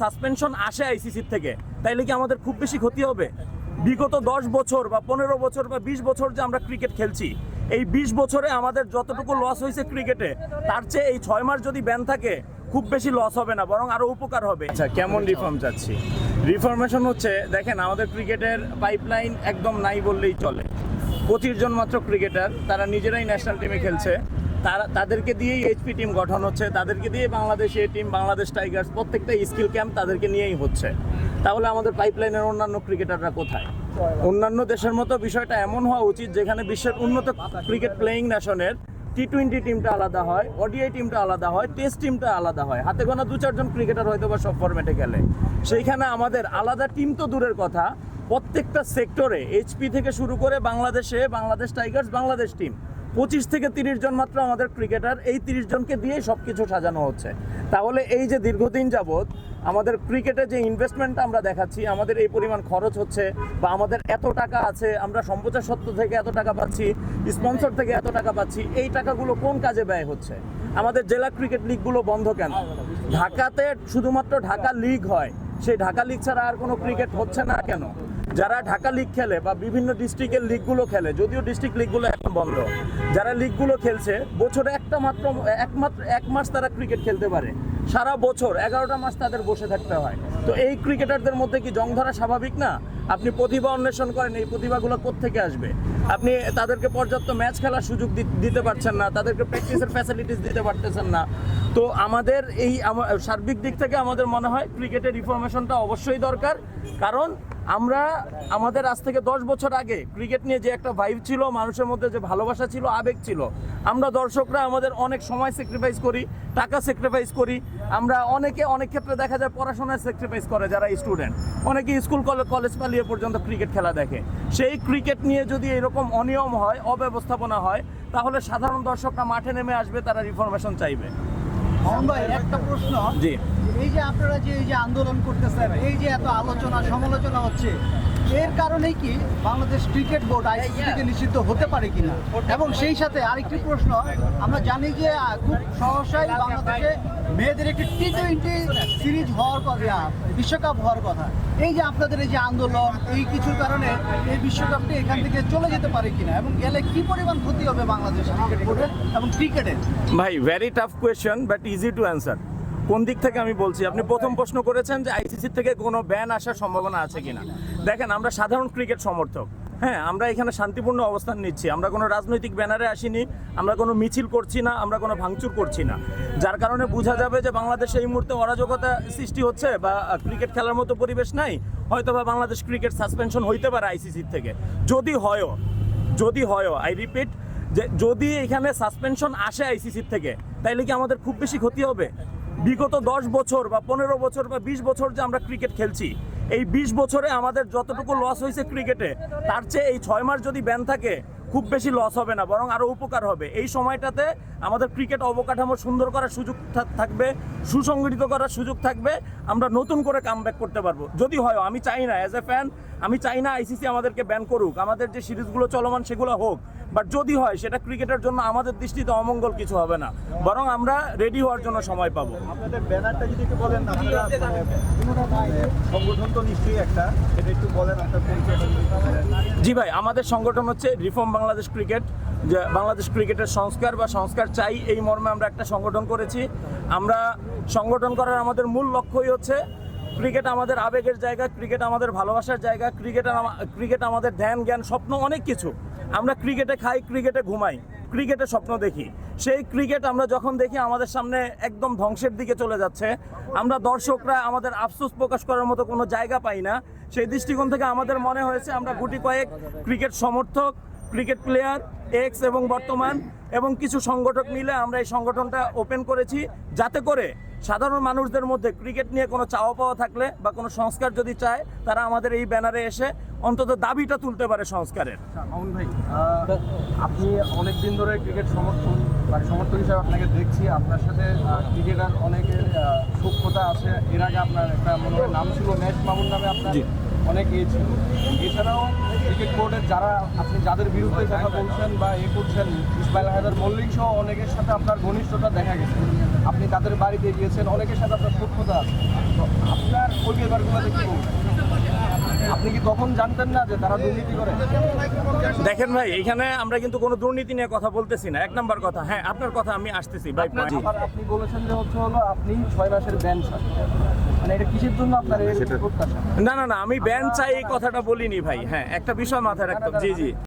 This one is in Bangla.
সাসপেনশন আসে আইসিসির থেকে, তাইলে কি আমাদের খুব বেশি ক্ষতি হবে? বিগত দশ বছর বা পনেরো বছর বা বিশ বছর যে আমরা ক্রিকেট খেলছি, এই বিশ বছরে আমাদের যতটুকু লস হয়েছে ক্রিকেটে তার চেয়ে এই ছয় মাস যদি ব্যান থাকে, খুব বেশি লস হবে না, বরং আরও উপকার হবে। আচ্ছা কেমন রিফর্ম চাচ্ছি? রিফরমেশন হচ্ছে, দেখেন আমাদের ক্রিকেটের পাইপলাইন একদম নাই বললেই চলে। পঁচিশ জন মাত্র ক্রিকেটার তারা নিজেরাই ন্যাশনাল টিমে খেলছে। তারা তাদেরকে দিয়েই এইচপি টিম গঠন হচ্ছে, তাদেরকে দিয়ে Bangladesh A team Bangladesh Tigers প্রত্যেকটা স্কিল ক্যাম্প তাদেরকে নিয়েই হচ্ছে। তাহলে আমাদের পাইপলাইনের অন্যান্য ক্রিকেটাররা কোথায়? অন্যান্য দেশের মতো বিষয়টা এমন হওয়া উচিত যেখানে বিশ্বের উন্নত ক্রিকেট প্লেয়িং ন্যাশনের টি টোয়েন্টি টিমটা আলাদা হয় ওডিআই টিমটা আলাদা হয় টেস্ট টিমটা আলাদা হয়। হাতে গোনা দু চারজন ক্রিকেটার হয়তো বা সব ফরম্যাটে খেলে সেইখানে আমাদের আলাদা টিম তো দূরের কথা। প্রত্যেকটা সেক্টরে এইচপি থেকে শুরু করে বাংলাদেশে, বাংলাদেশ টাইগার্স বাংলাদেশ টিম পঁচিশ থেকে তিরিশ জন মাত্র আমাদের ক্রিকেটার, এই তিরিশ জনকে দিয়েই সব কিছু সাজানো হচ্ছে। তাহলে এই যে দীর্ঘদিন যাবৎ আমাদের ক্রিকেটে যে ইনভেস্টমেন্টটা আমরা দেখাচ্ছি, আমাদের এই পরিমাণ খরচ হচ্ছে বা আমাদের এত টাকা আছে, আমরা সম্প্রচার সত্ত্ব থেকে এত টাকা পাচ্ছি স্পন্সর থেকে এত টাকা পাচ্ছি, এই টাকাগুলো কোন কাজে ব্যয় হচ্ছে? আমাদের জেলা ক্রিকেট লিগগুলো বন্ধ কেন? ঢাকাতে শুধুমাত্র ঢাকা লিগ হয়, সেই ঢাকা লিগ ছাড়া আর কোনো ক্রিকেট হচ্ছে না কেন? যারা ঢাকা লিগ খেলে বা বিভিন্ন ডিস্ট্রিক্টের লিগগুলো খেলে, যদিও ডিস্ট্রিক্ট লিগগুলো এখন বন্ধ, যারা লিগগুলো খেলছে, বছরে একটা মাত্র একমাত্র এক মাস তারা ক্রিকেট খেলতে পারে। সারা বছর এগারোটা মাস তাদের বসে থাকতে হয়। তো এই ক্রিকেটারদের মধ্যে কি জং ধরা স্বাভাবিক না? আপনি প্রতিভা অন্বেষণ করেন, এই প্রতিভাগুলো কোত্থেকে আসবে? আপনি তাদেরকে পর্যাপ্ত ম্যাচ খেলার সুযোগ দিতে পারছেন না, তাদেরকে প্র্যাকটিসের ফ্যাসিলিটিস দিতে পারতেছেন না। তো আমাদের এই সার্বিক দিক থেকে আমাদের মনে হয় ক্রিকেটের রিফরমেশনটা অবশ্যই দরকার। কারণ আমরা আমাদের আজ থেকে দশ বছর আগে ক্রিকেট নিয়ে যে একটা ভাইব ছিল, মানুষের মধ্যে যে ভালোবাসা ছিল, আবেগ ছিল, আমরা দর্শকরা আমাদের অনেক সময় স্যাক্রিফাইস করি, টাকা স্যাক্রিফাইস করি। আমরা অনেকে অনেক ক্ষেত্রে দেখা যায় পড়াশোনায় স্যাক্রিফাইস করে যারা স্টুডেন্ট অনেকে স্কুল কলেজ পালিয়ে পর্যন্ত ক্রিকেট খেলা দেখে। সেই ক্রিকেট নিয়ে যদি এরকম অনিয়ম হয়, অব্যবস্থাপনা হয়, তাহলে সাধারণ দর্শকরা মাঠে নেমে আসবে, তারা রিফরমেশন চাইবে। ভাই একটা প্রশ্ন। জি। এই যে আপনারা যে এই যে আন্দোলন করতেছেন এই যে এত আলোচনা সমালোচনা হচ্ছে এর কারণেই কি বাংলাদেশ ক্রিকেট বোর্ড আইসিসি থেকে নিষিদ্ধ হতে পারে কিনা? এবং সেই সাথে আরেকটি প্রশ্ন আমরা জানি যে খুব সহসাই বাংলাদেশে মেয়েদের একটি টি টোয়েন্টি সিরিজ হওয়ার কথা বিশ্বকাপ হওয়ার কথা। এই যে আপনাদের এই যে আন্দোলন এই কিছুর কারণে এই বিশ্বকাপটি এখান থেকে চলে যেতে পারে কিনা? এবং গেলে কি পরিমাণ ক্ষতি হবে বাংলাদেশ ক্রিকেট বোর্ডের এবং ক্রিকেটের? ভাই very tough question but easy to answer কোন দিক থেকে আমি বলছি? আপনি প্রথম প্রশ্ন করেছেন যে আইসিসি থেকে কোনো ব্যান আসার সম্ভাবনা আছে কিনা। দেখেন, আমরা সাধারণ ক্রিকেট সমর্থক। হ্যাঁ আমরা এখানে শান্তিপূর্ণ অবস্থান নিচ্ছি। আমরা কোনো রাজনৈতিক ব্যানারে আসিনি, আমরা কোনো মিছিল করছি না, আমরা কোনো ভাঙচুর করছি না। যার কারণে বোঝা যাবে যে বাংলাদেশে এই মুহূর্তে অরাজকতা সৃষ্টি হচ্ছে বা ক্রিকেট খেলার মতো পরিবেশ নাই হয়তো বা বাংলাদেশ ক্রিকেট সাসপেনশন হইতে পারে আইসিসির থেকে। যদি হয়ও যদি হয়ও আই রিপিট যে যদি এখানে সাসপেনশন আসে আইসিসির থেকে, তাইলে কি আমাদের খুব বেশি ক্ষতি হবে? বিগত দশ বছর বা পনেরো বছর বা বিশ বছর যে আমরা ক্রিকেট খেলছি, এই বিশ বছরে আমাদের যতটুকু লস হয়েছে ক্রিকেটে তার চেয়ে এই ছয় মাস যদি ব্যান থাকে, খুব বেশি লস হবে না, বরং আরও উপকার হবে। এই সময়টাতে আমাদের ক্রিকেট অবকাঠামো সুন্দর করার সুযোগ থাকবে, সুসংগঠিত করার সুযোগ থাকবে, আমরা নতুন করে কাম করতে পারব। যদি হয়, আমি চাই না অ্যাজ এ ফ্যান আমি চাই না আইসিসি আমাদেরকে ব্যান করুক। আমাদের যে সিরিজগুলো চলমান সেগুলো হোক। বাট যদি হয় সেটা ক্রিকেটের জন্য আমাদের দৃষ্টিতে অমঙ্গল কিছু হবে না। বরং আমরা রেডি হওয়ার জন্য সময় পাবো। আপনাদের ব্যানারটা যদি একটু বলেন মানে, সংগঠন তো নিশ্চয়ই একটা। সেটা একটু বলেন। জি ভাই আমাদের সংগঠন হচ্ছে রিফর্ম বাংলাদেশ ক্রিকেট যে বাংলাদেশ ক্রিকেটের সংস্কার বা সংস্কার চাই এই মর্মে আমরা একটা সংগঠন করেছি। আমরা সংগঠন করার আমাদের মূল লক্ষ্যই হচ্ছে ক্রিকেট আমাদের আবেগের জায়গা, ক্রিকেট আমাদের ভালোবাসার জায়গা, ক্রিকেট ক্রিকেট আমাদের ধ্যান, জ্ঞান, স্বপ্ন অনেক কিছু। আমরা ক্রিকেটে খাই, ক্রিকেটে ঘুমাই, ক্রিকেটে স্বপ্ন দেখি। সেই ক্রিকেট আমরা যখন দেখি, আমাদের সামনে একদম ধ্বংসের দিকে চলে যাচ্ছে। আমরা দর্শকরা আমাদের আফসোস প্রকাশ করার মতো কোনো জায়গা পাই না। সেই দৃষ্টিকোণ থেকে আমাদের মনে হয়েছে, আমরা গুটি কয়েক ক্রিকেট সমর্থক, ক্রিকেট প্লেয়ার এক্স এবং বর্তমান, এবং কিছু সংগঠক মিলে আমরা এই সংগঠনটা ওপেন করেছি, যাতে করে সাধারণ মানুষদের মধ্যে ক্রিকেট নিয়ে কোনো চাওয়া পাওয়া থাকলে বা কোনো সংস্কার যদি চায় তারা আমাদের এই ব্যানারে এসে অন্তত দাবিটা তুলতে পারে সংস্কারের। মামুন ভাই আপনি অনেক দিন ধরে ক্রিকেট সমর্থন মানে সমর্থক হিসাবে আপনাকে দেখছি। আপনার সাথে ক্রিকেটার অনেকের সূক্ষ্মতা আছে। এর আগে আপনার একটা মনে হয় নাম ছিল ম্যাচ মামুন নামে আপনার অনেক এ ছিল। এছাড়াও ক্রিকেট বোর্ডের যারা আপনি যাদের বিরুদ্ধে কথা বলছেন বা এ করছেন, ইসমাইল হায়দার মল্লিক সহ অনেকের সাথে আপনার ঘনিষ্ঠতা দেখা গেছে। আপনি তাদের বাড়িতে গিয়েছেন, অনেকের সাথে আপনার সক্ষতা আছে। তো আপনার ওই ব্যাপারগুলোতে কী বলবেন? আপনি কি তখন জানতেন না যে তারা দুর্নীতি করে? দেখেন ভাই এখানে আমরা কিন্তু কোনো দুর্নীতি নিয়ে কথা বলতেছি না। এক নাম্বার কথা হ্যাঁ আপনার কথা আমি আসতেছি ভাই আপনি বলেছেন যে হচ্ছে হলো আপনি ছয় মাসের ব্যান মানে এটা কিসের জন্য আপনার না না না আমি ব্যান চাই এই কথাটা বলিনি ভাই হ্যাঁ একটা বিষয় মাথায় রাখতাম জি জি।